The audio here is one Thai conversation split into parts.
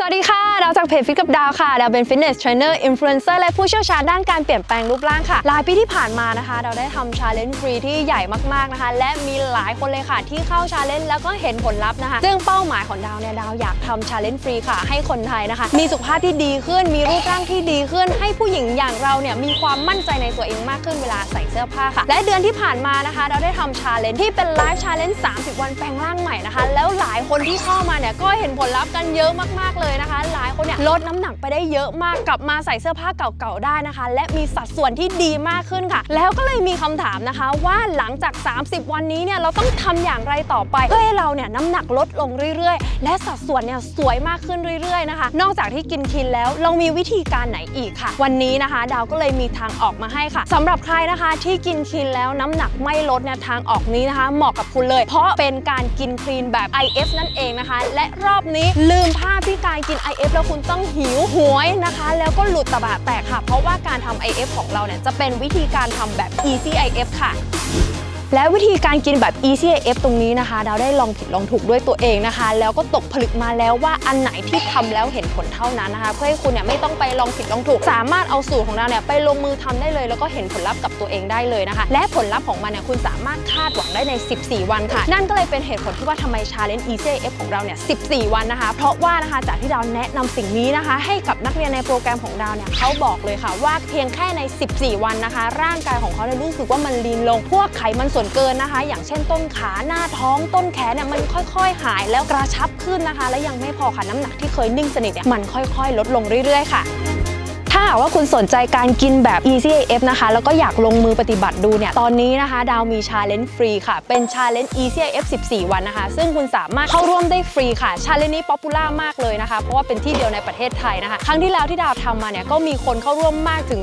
สวัสดีค่ะ ดาวจากเพจฟิตกับดาวค่ะ ดาวเป็นฟิตเนสเทรนเนอร์อินฟลูเอนเซอร์และผู้เชี่ยวชาญด้านการเปลี่ยนแปลงรูปร่างค่ะ หลายปีที่ผ่านมานะคะ เราได้ทำชาเลนจ์ฟรีที่ใหญ่มากๆนะคะ และมีหลายคนเลยค่ะที่เข้าชาเลนจ์แล้วก็เห็นผลลัพธ์นะคะ ซึ่งเป้าหมายของดาวเนี่ย ดาวอยากทำชาเลนจ์ฟรีค่ะ ให้คนไทยนะคะ มีสุขภาพที่ดีขึ้น มีรูปร่างที่ดีขึ้น ให้ผู้หญิงอย่างเราเนี่ยมีความมั่นใจในตัวเองมากขึ้นเวลาใส่เสื้อผ้าค่ะ และเดือนที่ผ่านมานะคะ เราได้ทำชาเลนจ์ที่เป็นไลฟ์ชาเลนจ์30 วันแปลงร่างใหม่นะคะ แล้วหลายคนที่เข้ามาเนี่ยก็เห็นผลลัพธ์กันเยอะมากๆเลยยนะคะ หลายคนเนี่ยลดน้ำหนักไปได้เยอะมากกลับมาใส่เสื้อผ้าเก่าๆได้นะคะ และมีสัดส่วนที่ดีมากขึ้นค่ะ แล้วก็เลยมีคำถามนะคะ ว่าหลังจาก 30 วันนี้เนี่ยเราต้องทำอย่างไรต่อไปเพื่อให้เราเนี่ยน้ำหนักลดลงเรื่อยๆ และสัดส่วนเนี่ยสวยมากขึ้นเรื่อยๆนะคะ นอกจากที่กินคินแล้วเรามีวิธีการไหนอีกค่ะ วันนี้นะคะ ดาวก็เลยมีทางออกมาให้ค่ะสำหรับใครนะคะที่กินคินแล้วน้ำหนักไม่ลดเนี่ยทางออกนี้นะคะ เหมาะกับคุณเลย เพราะเป็นการกินคลีนแบบ IF นั่นเองนะคะ และรอบนี้ลืมภาพที่การกิน IF แล้วคุณต้องหิวหวยนะคะ แล้วก็หลุดตะบะแตกค่ะ เพราะว่าการทำ IF ของเราเนี่ยจะเป็นวิธีการทำแบบ Easy IF ค่ะ และวิธีการกินแบบ Easy AF ตรงนี้นะคะ ดาวได้ลองผิดลองถูกด้วยตัวเองนะคะ แล้วก็ตกผลึกมาแล้วว่าอันไหนที่ทำแล้วเห็นผลเท่านั้นนะคะ เพื่อให้คุณเนี่ยไม่ต้องไปลองผิดลองถูก สามารถเอาสูตรของเราเนี่ยไปลงมือทำได้เลย แล้วก็เห็นผลลัพธ์กับตัวเองได้เลยนะคะ และผลลัพธ์ของมันเนี่ยคุณสามารถคาดหวังได้ใน 14 วันค่ะ นั่นก็เลยเป็นเหตุผลที่ว่าทำไม Challenge ECAF ของเราเนี่ย 14 วันนะคะ เพราะว่านะคะจากที่ดาวแนะนำสิ่งนี้นะคะ ให้กับนักเรียนในโปรแกรมของดาวเนี่ยเขาบอกเลยค่ะว่าเพียงแค่ใน 14 วันนะคะ ร่างกายของเขาเนี่ยรู้สึกว่ามันลีนลงพวกไขมันส่วนเกินนะคะ อย่างเช่นต้นขาหน้าท้องต้นแขนเนี่ยมันค่อยๆ หายแล้วกระชับขึ้นนะคะ และยังไม่พอค่ะน้ำหนักที่เคยนิ่งสนิทเนี่ยมันค่อยๆ ลดลงเรื่อยๆ ค่ะ ถ้าหากว่าคุณสนใจการกินแบบ Easy AF นะคะ แล้วก็อยากลงมือปฏิบัติดูเนี่ย ตอนนี้นะคะ ดาวมีชาเลนจ์ฟรีค่ะ เป็นชาเลนจ์ Easy AF 14 วันนะคะ ซึ่งคุณสามารถเข้าร่วมได้ฟรีค่ะ ชาเลนจ์นี้ป๊อปปูล่ามากเลยนะคะ เพราะว่าเป็นที่เดียวในประเทศไทยนะคะ ครั้งที่แล้วที่ดาวทำมาเนี่ย ก็มีคนเข้าร่วมมากถึง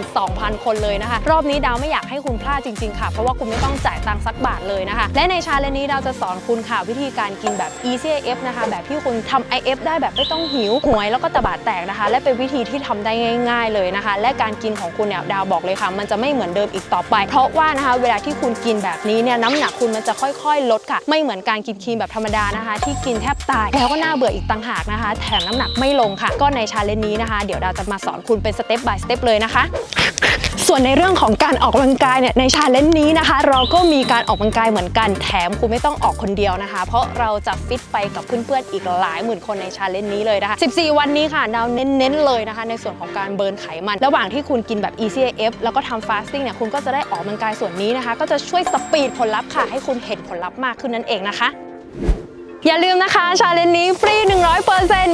22,000 คนเลยนะคะ รอบนี้ดาวไม่อยากให้คุณพลาดจริงๆค่ะ เพราะว่าคุณไม่ต้องจ่ายตังค์สักบาทเลยนะคะ และในชาเลนจ์นี้ดาวจะสอนคุณค่ะวิธีการกินแบบ Easy AF นะคะ แบบที่คุณทำ IF ได้แบบไม่ต้องหิวหวยแล้วก็ตะบาดแตกนะคะ และเป็นวิธีที่ทำได้ง่าย ๆเลยนะคะ และการกินของคุณเนี่ยดาวบอกเลยค่ะ มันจะไม่เหมือนเดิมอีกต่อไป เพราะว่านะคะ เวลาที่คุณกินแบบนี้เนี่ยน้ำหนักคุณมันจะค่อยๆ ลดค่ะ ไม่เหมือนการกินครีมแบบธรรมดานะคะ ที่กินแทบตายแล้วก็น่าเบื่ออีกต่างหากนะคะ แถมน้ำหนักไม่ลงค่ะ ก็ในชาเลนจ์นี้นะคะ เดี๋ยวดาวจะมาสอนคุณเป็นสเต็ป by สเต็ปเลยนะคะ ส่วนในเรื่องของการออกกำลังกายเนี่ยในชาเลนจ์นี้นะคะ เราก็มีการออกกำลังกายเหมือนกันแถมคุณไม่ต้องออกคนเดียวนะคะ เพราะเราจะฟิตไปกับเพื่อนๆอีกหลายหมื่นคนในชาเลนจ์นี้เลยนะคะ 14 วันนี้ค่ะดาวเน้นๆเลยนะคะ ในส่วนของการเบิร์นไขมัน ระหว่างที่คุณกินแบบ Easy AF แล้วก็ทำ fasting เนี่ยคุณก็จะได้ออกกำลังกายส่วนนี้นะคะ ก็จะช่วยสปีดผลลัพธ์ค่ะให้คุณเห็นผลลัพธ์มากขึ้นนั่นเองนะคะอย่าลืมนะคะชาเลนจ์นี้ฟรี 100%ม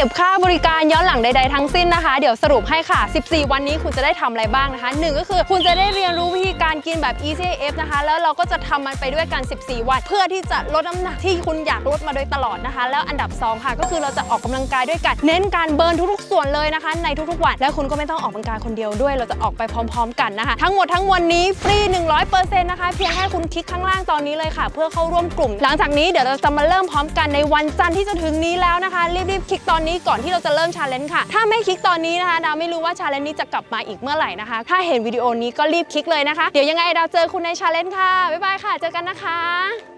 เก็บค่าบริการย้อนหลังใดๆทั้งสิ้นนะคะ เดี๋ยวสรุปให้ค่ะ 14 วันนี้คุณจะได้ทำอะไรบ้างนะคะ 1 ก็คือคุณจะได้เรียนรู้วิธี การกินแบบ easy f นะคะ แล้วเราก็จะทำมันไปด้วยกัน 14 วัน เพื่อที่จะลดน้ำหนักที่คุณอยากลดมาโดยตลอดนะคะ แล้วอันดับ 2 ค่ะ ก็คือเราจะออกกำลังกายด้วยกัน เน้นการเบิร์นทุกๆ ส่วนเลยนะคะ ในทุกๆวัน และคุณก็ไม่ต้องออกกำลังกายคนเดียวด้วย เราจะออกไปพร้อม ๆ กันนะคะ ทั้งหมดทั้งมวลนี้ฟรี 100%นะคะ เพียงแค่คุณคลิกข้างล่างตอนนี้เลยค่ะ เพื่อเข้าร่วมกลุ่ม หลังจากนี้เดี๋ยวเราจะมาเริ่มพร้อมกันในวันจันทร์ที่จะถึงนี้แล้วนะคะ รีบๆคลิกตอนนี้ก่อนที่เราจะเริ่มชาเลนจ์ค่ะ ถ้าไม่คลิกตอนนี้นะคะดาวไม่รู้ว่าชาเลนจ์นี้จะกลับมาอีกเมื่อไหร่นะคะ ถ้าเห็นวิดีโอนี้ก็รีบคลิกเลยนะคะเดี๋ยวยังไงเราเจอคุณในชาเลนจ์ค่ะ บ๊ายบายค่ะ เจอกันนะคะ